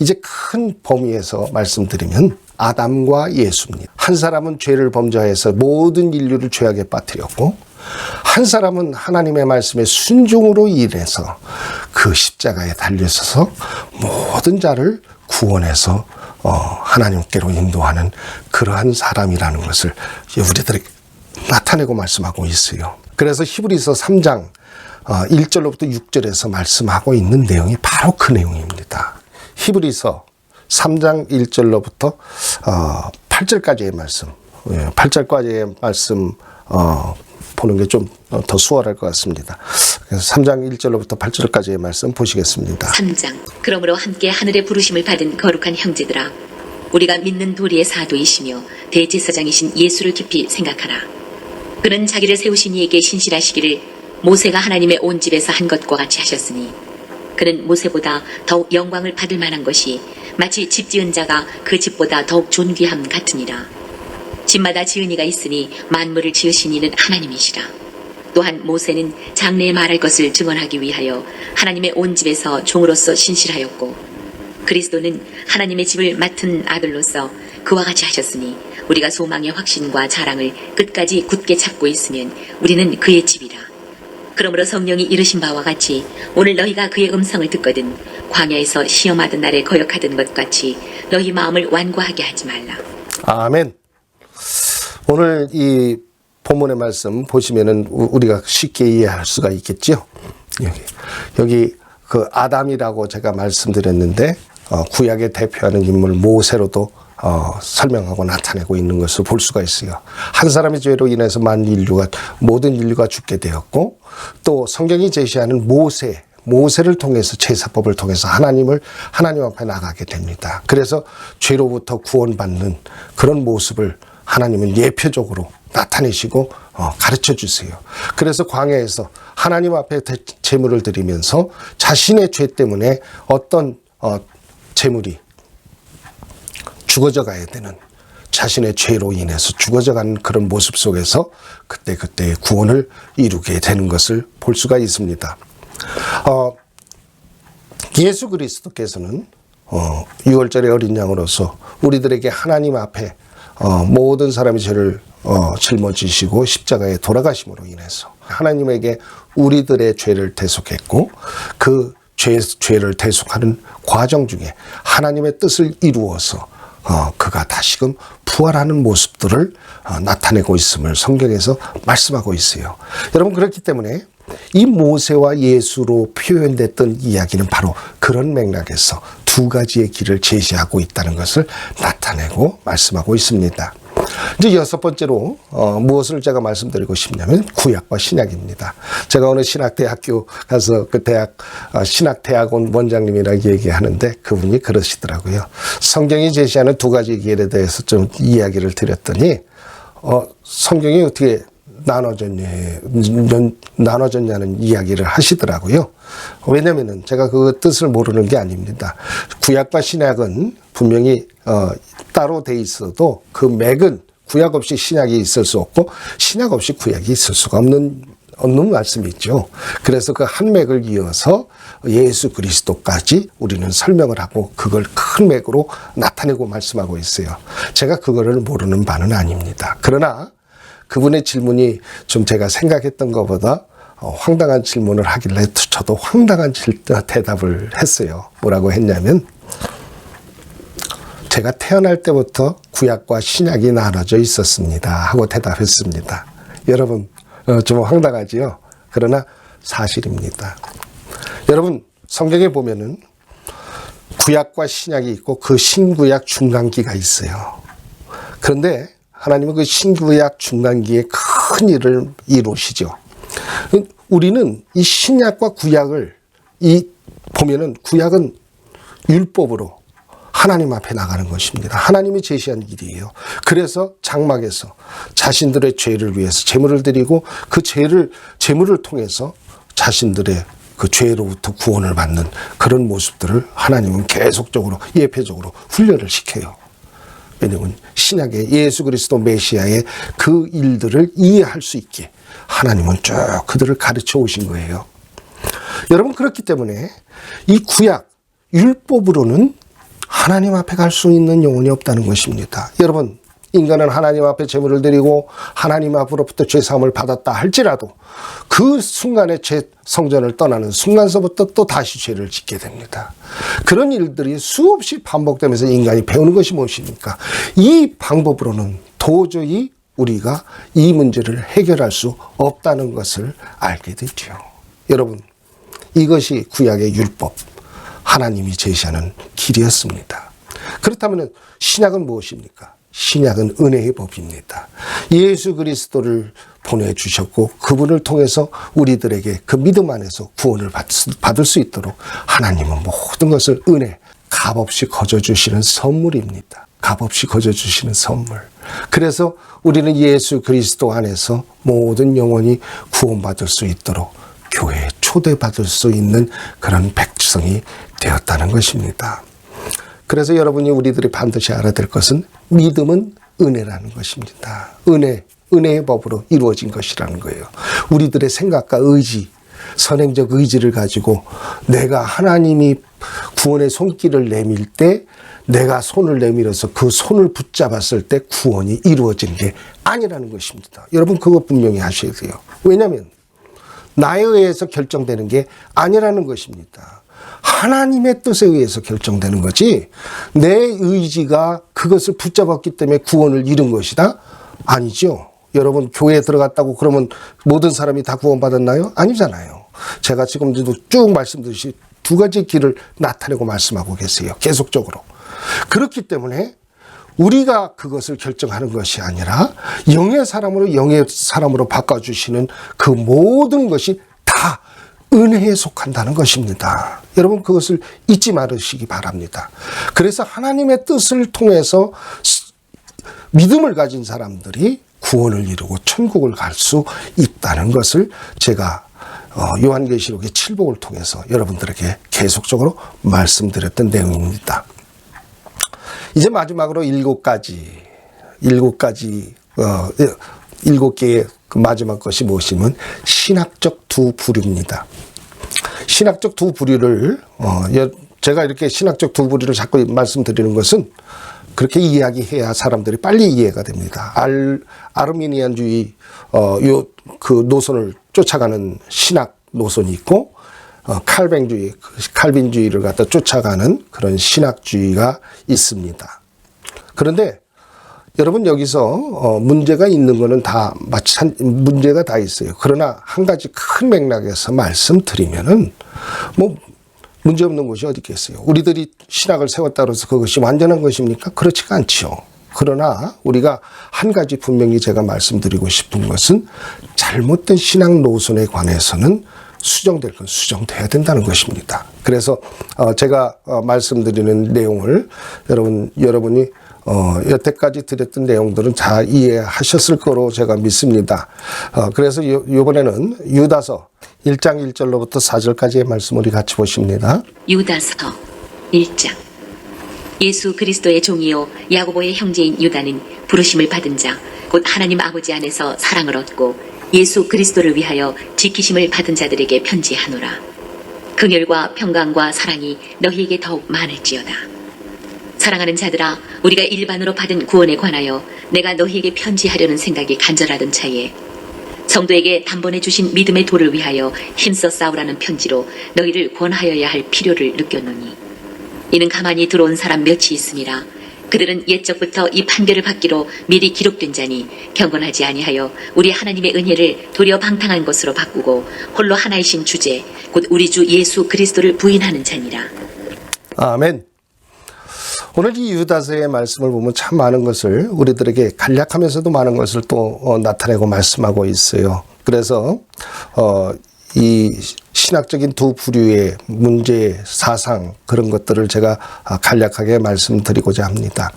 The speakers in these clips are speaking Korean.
이제 큰 범위에서 말씀드리면 아담과 예수입니다. 한 사람은 죄를 범죄해서 모든 인류를 죄악에 빠뜨렸고 한 사람은 하나님의 말씀에 순종으로 인해서 그 십자가에 달려서서 모든 자를 구원해서 어, 하나님께로 인도하는 그러한 사람이라는 것을 우리들에게 나타내고 말씀하고 있어요. 그래서 히브리서 3장 1절로부터 6절에서 말씀하고 있는 내용이 바로 그 내용입니다. 히브리서 3장 1절로부터 8절까지의 말씀, 8절까지의 말씀 어, 보는 게 좀 더 수월할 것 같습니다. 그래서 3장 1절로부터 8절까지의 말씀 보시겠습니다. 3장 그러므로 함께 하늘의 부르심을 받은 거룩한 형제들아 우리가 믿는 도리의 사도이시며 대제사장이신 예수를 깊이 생각하라 그는 자기를 세우신 이에게 신실하시기를 모세가 하나님의 온 집에서 한 것과 같이 하셨으니 그는 모세보다 더욱 영광을 받을 만한 것이 마치 집 지은 자가 그 집보다 더욱 존귀함 같으니라 집마다 지은 이가 있으니 만물을 지으신 이는 하나님이시라 또한 모세는 장래에 말할 것을 증언하기 위하여 하나님의 온 집에서 종으로서 신실하였고 그리스도는 하나님의 집을 맡은 아들로서 그와 같이 하셨으니 우리가 소망의 확신과 자랑을 끝까지 굳게 잡고 있으면 우리는 그의 집이라. 그러므로 성령이 이르신 바와 같이 오늘 너희가 그의 음성을 듣거든 광야에서 시험하던 날에 거역하던 것 같이 너희 마음을 완고하게 하지 말라. 아멘. 오늘 이 본문의 말씀 보시면은 우- 우리가 쉽게 이해할 수가 있겠죠. 여기 여기 그 아담이라고 제가 말씀드렸는데 어, 구약에 대표하는 인물 모세로도 어, 설명하고 나타내고 있는 것을 볼 수가 있어요. 한 사람의 죄로 인해서 만 인류가 모든 인류가 죽게 되었고 또 성경이 제시하는 모세 모세를 통해서 제사법을 통해서 하나님을 하나님 앞에 나가게 됩니다. 그래서 죄로부터 구원받는 그런 모습을 하나님은 예표적으로 나타내시고 어, 가르쳐 주세요. 그래서 광야에서 하나님 앞에 대- 제물을 드리면서 자신의 죄 때문에 어떤 어, 제물이 죽어져 가야 되는 자신의 죄로 인해서 죽어져 가는 그런 모습 속에서 그때 그때 구원을 이루게 되는 것을 볼 수가 있습니다. 어, 예수 그리스도께서는 어, 6월절의 어린 양으로서 우리들에게 하나님 앞에 어, 모든 사람의 죄를 어, 짊어지시고 십자가에 돌아가심으로 인해서 하나님에게 우리들의 죄를 대속했고 그 죄, 죄를 대속하는 과정 중에 하나님의 뜻을 이루어서 어, 그가 다시금 부활하는 모습들을 어, 나타내고 있음을 성경에서 말씀하고 있어요. 여러분 그렇기 때문에 이 모세와 예수로 표현됐던 이야기는 바로 그런 맥락에서 두 가지의 길을 제시하고 있다는 것을 나타내고 말씀하고 있습니다. 이제 여섯 번째로 어, 무엇을 제가 말씀드리고 싶냐면 구약과 신약입니다. 제가 어느 신학대학교 가서 그 대학 어, 신학대학원 원장님이라고 얘기하는데 그분이 그러시더라고요. 성경이 제시하는 두 가지 길에 대해서 좀 이야기를 드렸더니 어, 성경이 어떻게 나눠졌냐, 나눠졌냐는 이야기를 하시더라고요. 왜냐면은 제가 그 뜻을 모르는 게 아닙니다. 구약과 신약은 분명히, 어, 따로 돼 있어도 그 맥은 구약 없이 신약이 있을 수 없고 신약 없이 구약이 있을 수가 없는 없는 말씀이 있죠. 그래서 그 한 맥을 이어서 예수 그리스도까지 우리는 설명을 하고 그걸 큰 맥으로 나타내고 말씀하고 있어요. 제가 그거를 모르는 바는 아닙니다. 그러나 그분의 질문이 좀 제가 생각했던 것보다 어, 황당한 질문을 하길래 저도 황당한 질- 대답을 했어요. 뭐라고 했냐면 제가 태어날 때부터 구약과 신약이 나눠져 있었습니다. 하고 대답했습니다. 여러분, 어, 좀 황당하지요? 그러나 사실입니다. 여러분, 성경에 보면은 구약과 신약이 있고 그 신구약 중간기가 있어요. 그런데 하나님은 그 신구약 중간기에 큰 일을 이루시죠. 우리는 이 신약과 구약을 이 보면은 구약은 율법으로 하나님 앞에 나가는 것입니다. 하나님이 제시한 길이에요. 그래서 장막에서 자신들의 죄를 위해서 제물을 드리고 그 죄를 제물을 통해서 자신들의 그 죄로부터 구원을 받는 그런 모습들을 하나님은 계속적으로 예표적으로 훈련을 시켜요. 왜냐하면 신약의 예수 그리스도 메시아의 그 일들을 이해할 수 있게 하나님은 쭉 그들을 가르쳐 오신 거예요. 여러분 그렇기 때문에 이 구약 율법으로는 하나님 앞에 갈 수 있는 영혼이 없다는 것입니다. 여러분, 인간은 하나님 앞에 제물을 드리고 하나님 앞으로부터 죄 사함을 받았다 할지라도 그 순간에 죄 성전을 떠나는 순간서부터 또 다시 죄를 짓게 됩니다. 그런 일들이 수없이 반복되면서 인간이 배우는 것이 무엇입니까? 이 방법으로는 도저히 우리가 이 문제를 해결할 수 없다는 것을 알게 되죠. 여러분, 이것이 구약의 율법, 하나님이 제시하는 길이었습니다. 그렇다면 신약은 무엇입니까? 신약은 은혜의 법입니다. 예수 그리스도를 보내주셨고 그분을 통해서 우리들에게 그 믿음 안에서 구원을 받- 받을 수 있도록 하나님은 모든 것을 은혜, 값없이 거저주시는 선물입니다. 값없이 거저주시는 선물. 그래서 우리는 예수 그리스도 안에서 모든 영혼이 구원받을 수 있도록 교회에 초대받을 수 있는 그런 백성이 되었다는 것입니다. 그래서 여러분이 우리들이 반드시 알아야 될 것은 믿음은 은혜라는 것입니다. 은혜, 은혜의 법으로 이루어진 것이라는 거예요. 우리들의 생각과 의지, 선행적 의지를 가지고 내가 하나님이 구원의 손길을 내밀 때 내가 손을 내밀어서 그 손을 붙잡았을 때 구원이 이루어지는 게 아니라는 것입니다. 여러분 그거 분명히 하셔야 돼요. 왜냐하면 나에 의해서 결정되는 게 아니라는 것입니다. 하나님의 뜻에 의해서 결정되는 거지 내 의지가 그것을 붙잡았기 때문에 구원을 잃은 것이다? 아니죠. 여러분 교회에 들어갔다고 그러면 모든 사람이 다 구원받았나요? 아니잖아요. 제가 지금도 쭉 말씀드리시 두 가지 길을 나타내고 말씀하고 계세요. 계속적으로. 그렇기 때문에 우리가 그것을 결정하는 것이 아니라 영의 사람으로 영의 사람으로 바꿔주시는 그 모든 것이 다 은혜에 속한다는 것입니다. 여러분 그것을 잊지 말으시기 바랍니다. 그래서 하나님의 뜻을 통해서 스- 믿음을 가진 사람들이 구원을 이루고 천국을 갈 수 있다는 것을 제가 어, 요한계시록의 칠복을 통해서 여러분들에게 계속적으로 말씀드렸던 내용입니다. 이제 마지막으로 일곱 가지, 일곱 가지, 어, 일곱 개의 그 마지막 것이 무엇이면 신학적 두 부류입니다. 신학적 두 부류를, 어, 여- 제가 이렇게 신학적 두 부류를 자꾸 말씀드리는 것은 그렇게 이야기해야 사람들이 빨리 이해가 됩니다. 알, 아르미니안주의, 어, 요, 그 노선을 쫓아가는 신학 노선이 있고, 어, 칼뱅주의, 그 칼빈주의를 갖다 쫓아가는 그런 신학주의가 있습니다. 그런데 여러분 여기서 어, 문제가 있는 거는 다 마찬 문제가 다 있어요. 그러나 한 가지 큰 맥락에서 말씀드리면은 뭐 문제 없는 것이 어디 있겠어요. 우리들이 신학을 세웠다 그래서 그것이 완전한 것입니까? 그렇지가 않죠. 그러나 우리가 한 가지 분명히 제가 말씀드리고 싶은 것은 잘못된 신학 노선에 관해서는 수정될 건 수정돼야 된다는 것입니다. 그래서 어, 제가 어, 말씀드리는 내용을 여러분 여러분이 어, 여태까지 드렸던 내용들은 다 이해하셨을 거로 제가 믿습니다. 어, 그래서 요, 요번에는 유다서 1장 1절로부터 4절까지의 말씀 우리 같이 보십니다. 유다서 1장 예수 그리스도의 종이요 야고보의 형제인 유다는 부르심을 받은 자 곧 하나님 아버지 안에서 사랑을 얻고 예수 그리스도를 위하여 지키심을 받은 자들에게 편지하노라 긍휼과 평강과 사랑이 너희에게 더욱 많을지어다 사랑하는 자들아 우리가 일반으로 받은 구원에 관하여 내가 너희에게 편지하려는 생각이 간절하던 차에 성도에게 단번에 주신 믿음의 도를 위하여 힘써 싸우라는 편지로 너희를 권하여야 할 필요를 느꼈노니 이는 가만히 들어온 사람 몇이 있음이라 그들은 옛적부터 이 판결을 받기로 미리 기록된 자니 경건하지 아니하여 우리 하나님의 은혜를 도리어 방탕한 것으로 바꾸고 홀로 하나이신 주제 곧 우리 주 예수 그리스도를 부인하는 자니라 아멘. 오늘 이 유다서의 말씀을 보면 참 많은 것을 우리들에게 간략하면서도 많은 것을 또 어, 나타내고 말씀하고 있어요. 그래서 어, 이 신학적인 두 부류의 문제, 사상 그런 것들을 제가 아, 간략하게 말씀드리고자 합니다.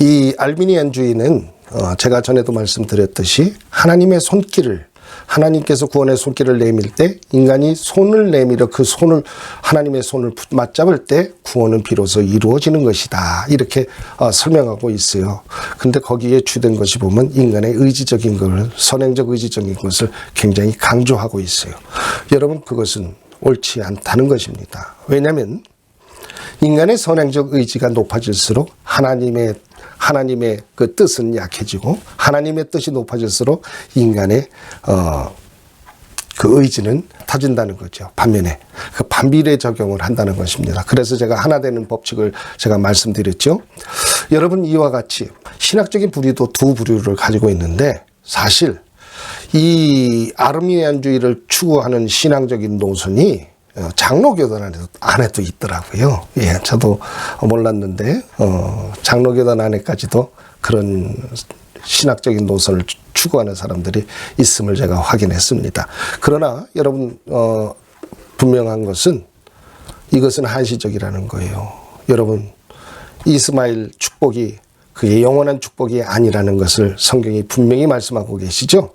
이 알미니안 주의는 어, 제가 전에도 말씀드렸듯이 하나님의 손길을 하나님께서 구원의 손길을 내밀 때 인간이 손을 내밀어 그 손을 하나님의 손을 붙- 맞잡을 때 구원은 비로소 이루어지는 것이다 이렇게 어, 설명하고 있어요. 근데 거기에 주된 것이 보면 인간의 의지적인 걸 선행적 의지적인 것을 굉장히 강조하고 있어요. 여러분 그것은 옳지 않다는 것입니다. 왜냐하면 인간의 선행적 의지가 높아질수록 하나님의 하나님의 그 뜻은 약해지고 하나님의 뜻이 높아질수록 인간의 어, 그 의지는 타진다는 거죠. 반면에 그 반비례 적용을 한다는 것입니다. 그래서 제가 하나 되는 법칙을 제가 말씀드렸죠. 여러분 이와 같이 신학적인 부류도 두 부류를 가지고 있는데 사실 이 아르미니안주의를 추구하는 신앙적인 노선이 어, 장로 교단 안에도, 안에도 있더라고요. 예, 저도 몰랐는데, 어, 장로 교단 안에까지도 그런 신학적인 노선을 추- 추구하는 사람들이 있음을 제가 확인했습니다. 그러나 여러분, 어, 분명한 것은 이것은 한시적이라는 거예요. 여러분, 이스마일 축복이 그게 영원한 축복이 아니라는 것을 성경이 분명히 말씀하고 계시죠.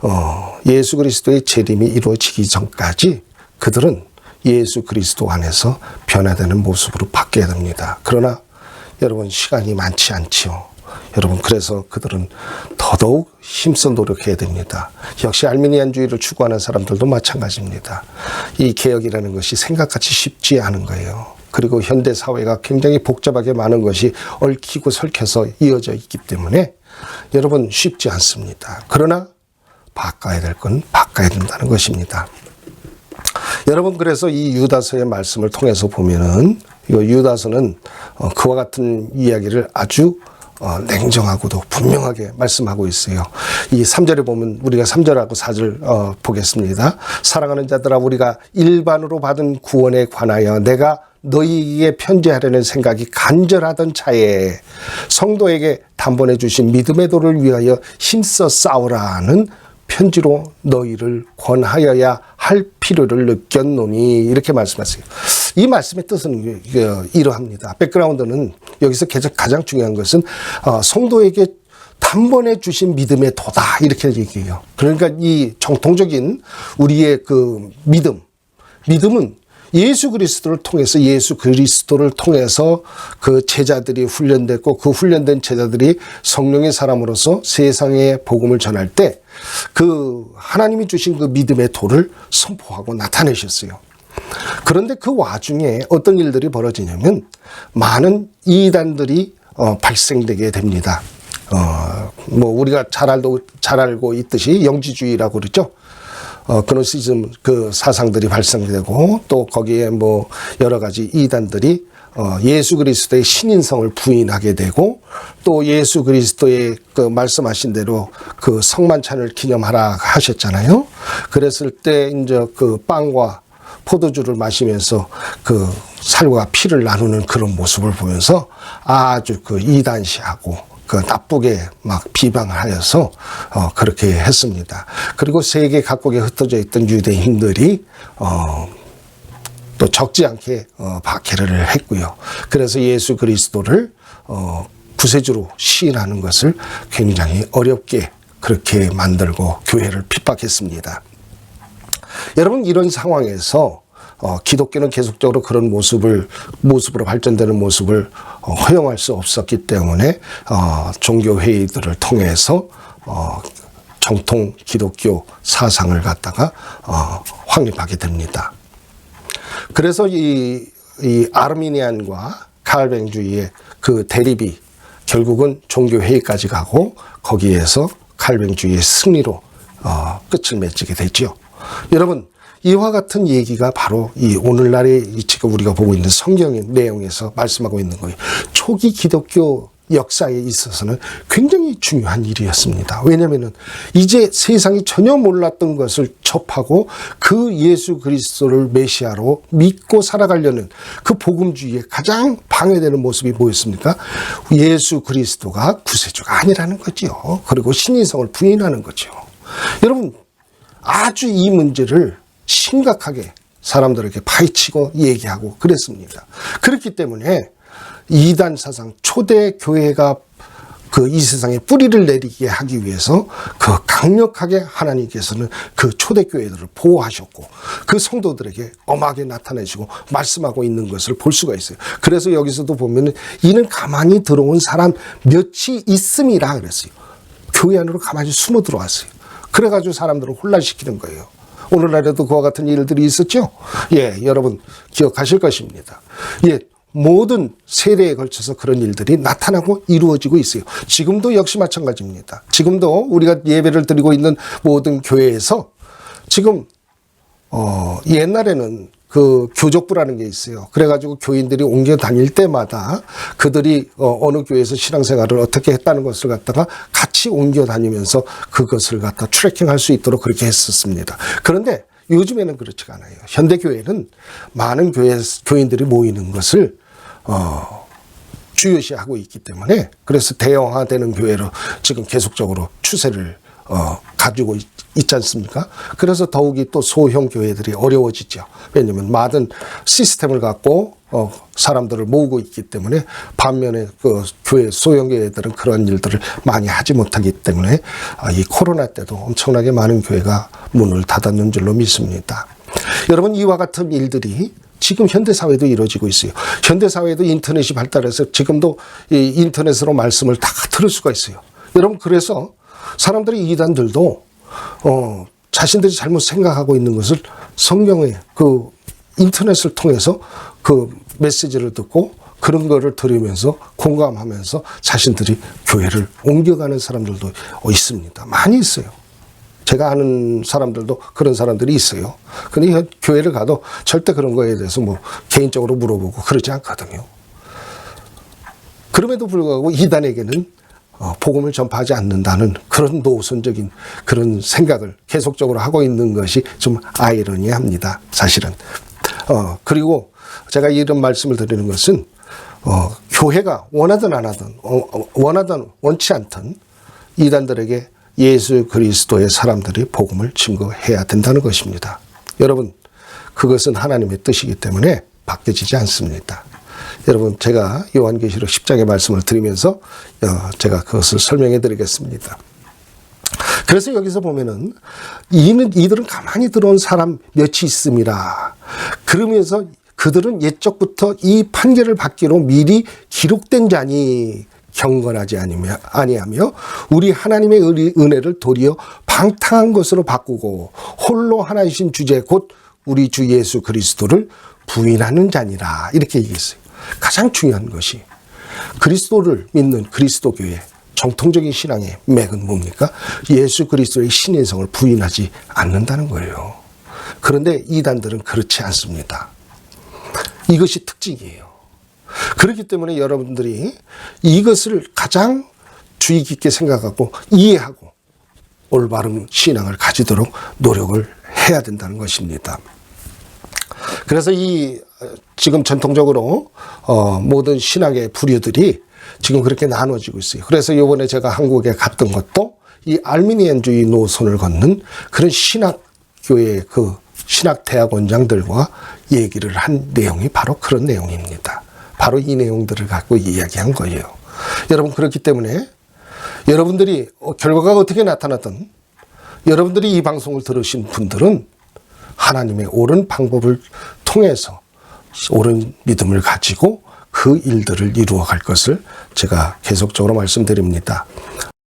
어, 예수 그리스도의 재림이 이루어지기 전까지 그들은 예수 그리스도 안에서 변화되는 모습으로 바뀌어야 됩니다. 그러나 여러분 시간이 많지 않지요. 여러분 그래서 그들은 더더욱 힘써 노력해야 됩니다. 역시 알미니안주의를 추구하는 사람들도 마찬가지입니다. 이 개혁이라는 것이 생각같이 쉽지 않은 거예요. 그리고 현대 사회가 굉장히 복잡하게 많은 것이 얽히고 설켜서 이어져 있기 때문에 여러분 쉽지 않습니다. 그러나 바꿔야 될 건 바꿔야 된다는 것입니다. 여러분 그래서 이 유다서의 말씀을 통해서 보면은 이거 유다서는 어, 그와 같은 이야기를 아주 어, 냉정하고도 분명하게 말씀하고 있어요. 이 3절에 보면 우리가 3절하고 4절 어, 보겠습니다. 사랑하는 자들아 우리가 일반으로 받은 구원에 관하여 내가 너희에게 편지하려는 생각이 간절하던 차에 성도에게 단번에 주신 믿음의 도를 위하여 힘써 싸우라는 편지로 너희를 권하여야 할 필요를 느꼈노니 이렇게 말씀하세요. 이 말씀의 뜻은 이거 이러합니다. 백그라운드는 여기서 가장 중요한 것은 어, 성도에게 단번에 주신 믿음의 도다 이렇게 얘기해요. 그러니까 이 정통적인 우리의 그 믿음, 믿음은 예수 그리스도를 통해서 예수 그리스도를 통해서 그 제자들이 훈련됐고 그 훈련된 제자들이 성령의 사람으로서 세상에 복음을 전할 때 그 하나님이 주신 그 믿음의 도를 선포하고 나타내셨어요. 그런데 그 와중에 어떤 일들이 벌어지냐면 많은 이단들이 어, 발생되게 됩니다. 어, 뭐 우리가 잘 알고 잘 알고 있듯이 영지주의라고 그러죠. 어, 그노시즘 그 사상들이 발생되고 또 거기에 뭐 여러 가지 이단들이 어, 예수 그리스도의 신인성을 부인하게 되고 또 예수 그리스도의 그 말씀하신 대로 그 성만찬을 기념하라 하셨잖아요. 그랬을 때 이제 그 빵과 포도주를 마시면서 그 살과 피를 나누는 그런 모습을 보면서 아주 그 이단시하고 그 나쁘게 막 비방하여서 어 그렇게 했습니다. 그리고 세계 각국에 흩어져 있던 유대인들이 어 또 적지 않게 어, 박해를 했고요. 그래서 예수 그리스도를 어, 구세주로 시인하는 것을 굉장히 어렵게 그렇게 만들고 교회를 핍박했습니다. 여러분 이런 상황에서 어, 기독교는 계속적으로 그런 모습을 모습으로 발전되는 모습을 어, 허용할 수 없었기 때문에 어, 종교 회의들을 통해서 어, 정통 기독교 사상을 갖다가 어, 확립하게 됩니다. 그래서 이, 이 아르미니안과 칼뱅주의의 그 대립이 결국은 종교회의까지 가고 거기에서 칼뱅주의의 승리로 어, 끝을 맺게 되죠. 여러분, 이와 같은 얘기가 바로 이 오늘날의 이 지금 우리가 보고 있는 성경의 내용에서 말씀하고 있는 거예요. 초기 기독교 역사에 있어서는 굉장히 중요한 일이었습니다. 왜냐하면 이제 세상이 전혀 몰랐던 것을 접하고 그 예수 그리스도를 메시아로 믿고 살아가려는 그 복음주의에 가장 방해되는 모습이 뭐였습니까? 예수 그리스도가 구세주가 아니라는 거죠. 그리고 신인성을 부인하는 거죠. 여러분 아주 이 문제를 심각하게 사람들에게 파헤치고 얘기하고 그랬습니다. 그렇기 때문에 이단 사상 초대 교회가 그 이 세상에 뿌리를 내리게 하기 위해서 그 강력하게 하나님께서는 그 초대 교회들을 보호하셨고 그 성도들에게 엄하게 나타내시고 말씀하고 있는 것을 볼 수가 있어요. 그래서 여기서도 보면은 이는 가만히 들어온 사람 몇이 있음이라 그랬어요. 교회 안으로 가만히 숨어 들어왔어요. 그래가지고 사람들을 혼란시키는 거예요. 오늘날에도 그와 같은 일들이 있었죠? 예, 여러분 기억하실 것입니다. 예, 모든 세대에 걸쳐서 그런 일들이 나타나고 이루어지고 있어요. 지금도 역시 마찬가지입니다. 지금도 우리가 예배를 드리고 있는 모든 교회에서 지금 어, 옛날에는 그 교족부라는 게 있어요. 그래가지고 교인들이 옮겨 다닐 때마다 그들이 어, 어느 교회에서 신앙생활을 어떻게 했다는 것을 갖다가 같이 옮겨 다니면서 그것을 갖다 트래킹할 수 있도록 그렇게 했었습니다. 그런데 요즘에는 그렇지가 않아요. 현대교회는 많은 교회, 교인들이 모이는 것을 어, 주요시하고 있기 때문에 그래서 대형화되는 교회로 지금 계속적으로 추세를 어, 가지고 있, 있지 않습니까? 그래서 더욱이 또 소형 교회들이 어려워지죠. 왜냐하면 많은 시스템을 갖고 어, 사람들을 모으고 있기 때문에 반면에 그 교회 소형 교회들은 그런 일들을 많이 하지 못하기 때문에 아, 이 코로나 때도 엄청나게 많은 교회가 문을 닫았는 줄로 믿습니다. 여러분 이와 같은 일들이 지금 현대 사회도 이루어지고 있어요. 현대 사회도 인터넷이 발달해서 지금도 이 인터넷으로 말씀을 다 들을 수가 있어요. 여러분 그래서 사람들이 이단들도 어 자신들이 잘못 생각하고 있는 것을 성경의 그 인터넷을 통해서 그 메시지를 듣고 그런 거를 들으면서 공감하면서 자신들이 교회를 옮겨가는 사람들도 있습니다. 많이 있어요. 제가 아는 사람들도 그런 사람들이 있어요. 근데 현- 교회를 가도 절대 그런 거에 대해서 뭐 개인적으로 물어보고 그러지 않거든요. 그럼에도 불구하고 이단에게는 어, 복음을 전파하지 않는다는 그런 노선적인 그런 생각을 계속적으로 하고 있는 것이 좀 아이러니합니다. 사실은. 어, 그리고 제가 이런 말씀을 드리는 것은 어, 교회가 원하든 안 하든 어, 어, 원하든 원치 않든 이단들에게 예수 그리스도의 사람들이 복음을 증거해야 된다는 것입니다. 여러분, 그것은 하나님의 뜻이기 때문에 바뀌어지지 않습니다. 여러분, 제가 요한계시록 10장의 말씀을 드리면서 어, 제가 그것을 설명해 드리겠습니다. 그래서 여기서 보면은 이는 이들은 가만히 들어온 사람 몇이 있습니다. 그러면서 그들은 옛적부터 이 판결을 받기로 미리 기록된 자니 경건하지 아니하며 우리 하나님의 은혜를 도리어 방탕한 것으로 바꾸고 홀로 하나이신 주제 곧 우리 주 예수 그리스도를 부인하는 자니라 이렇게 얘기했어요. 가장 중요한 것이 그리스도를 믿는 그리스도 교회 정통적인 신앙의 맥은 뭡니까? 예수 그리스도의 신인성을 부인하지 않는다는 거예요. 그런데 이단들은 그렇지 않습니다. 이것이 특징이에요. 그렇기 때문에 여러분들이 이것을 가장 주의 깊게 생각하고 이해하고 올바른 신앙을 가지도록 노력을 해야 된다는 것입니다. 그래서 이 어, 지금 전통적으로 어, 모든 신학의 부류들이 지금 그렇게 나눠지고 있어요. 그래서 이번에 제가 한국에 갔던 것도 이 알미니안주의 노선을 걷는 그런 신학교의 그 신학대학 원장들과 얘기를 한 내용이 바로 그런 내용입니다. 바로 이 내용들을 갖고 이야기한 거예요. 여러분 그렇기 때문에 여러분들이 어, 결과가 어떻게 나타났든 여러분들이 이 방송을 들으신 분들은 하나님의 옳은 방법을 통해서 옳은 믿음을 가지고 그 일들을 이루어 갈 것을 제가 계속적으로 말씀드립니다.